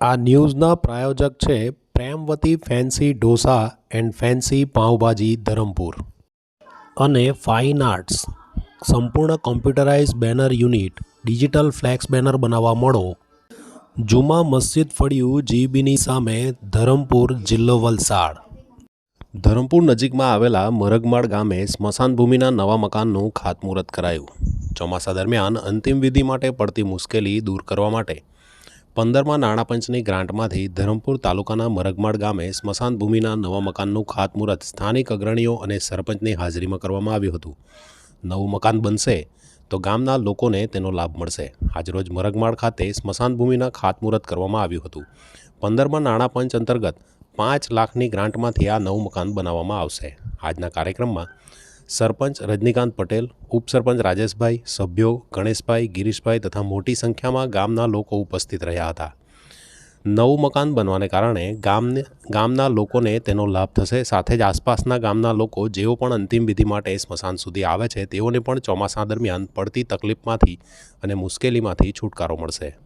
આ ન્યૂઝના પ્રાયોજક છે Premvati fancy dosa and fancy pav bhaji Dharampur. અને ફાઇન આર્ટ્સ. સંપૂર્ણ computerise banner unit, digital flex banner બનાવવા મળો. જુમા મસ્જિદ ફળિયું જીબીની સામે ધરમપુર જિલ્લો વલસાડ. ધરમપુર નજીકમાં આવેલા મરગમાળ ગામે સ્મશાન ભૂમિના નવા મકાનનું ખાતમુહૂર્ત કરાયું. ચોમાસા દરમિયાન અંતિમ વિધિ માટે પડતી મુશ્કેલી દૂર કરવા માટે પંદરમાં નાણાં પંચની ગ્રાન્ટમાંથી ધરમપુર તાલુકાના મરગમાળ ગામે સ્મશાન ભૂમિના નવા મકાનનું ખાતમુહૂર્ત સ્થાનિક અગ્રણીઓ અને સરપંચની હાજરીમાં કરવામાં આવ્યું હતું. નવું મકાન બનશે તો ગામના લોકોને તેનો લાભ મળશે. આજરોજ મરગમાળ ખાતે સ્મશાન ભૂમિના ખાતમુહૂર્ત કરવામાં આવ્યું હતું. પંદરમાં નાણાં પંચ અંતર્ગત પાંચ લાખની ગ્રાન્ટમાંથી આ નવું મકાન બનાવવામાં આવશે. આજના કાર્યક્રમમાં સરપંચ રજનીકાંત પટેલ, ઉપસરપંચ રાજેશભાઈ, સભ્યો ગણેશભાઈ, ગિરીશભાઈ તથા મોટી સંખ્યામાં ગામના લોકો ઉપસ્થિત રહ્યા હતા. નવું મકાન બનવાને કારણે ગામને, ગામના લોકોને તેનો લાભ થશે. સાથે જ આસપાસના ગામના લોકો જેઓ પણ અંતિમ વિધિ માટે સ્મશાન સુધી આવે છે, તેઓને પણ ચોમાસા દરમિયાન પડતી તકલીફમાંથી અને મુશ્કેલીમાંથી છુટકારો મળશે.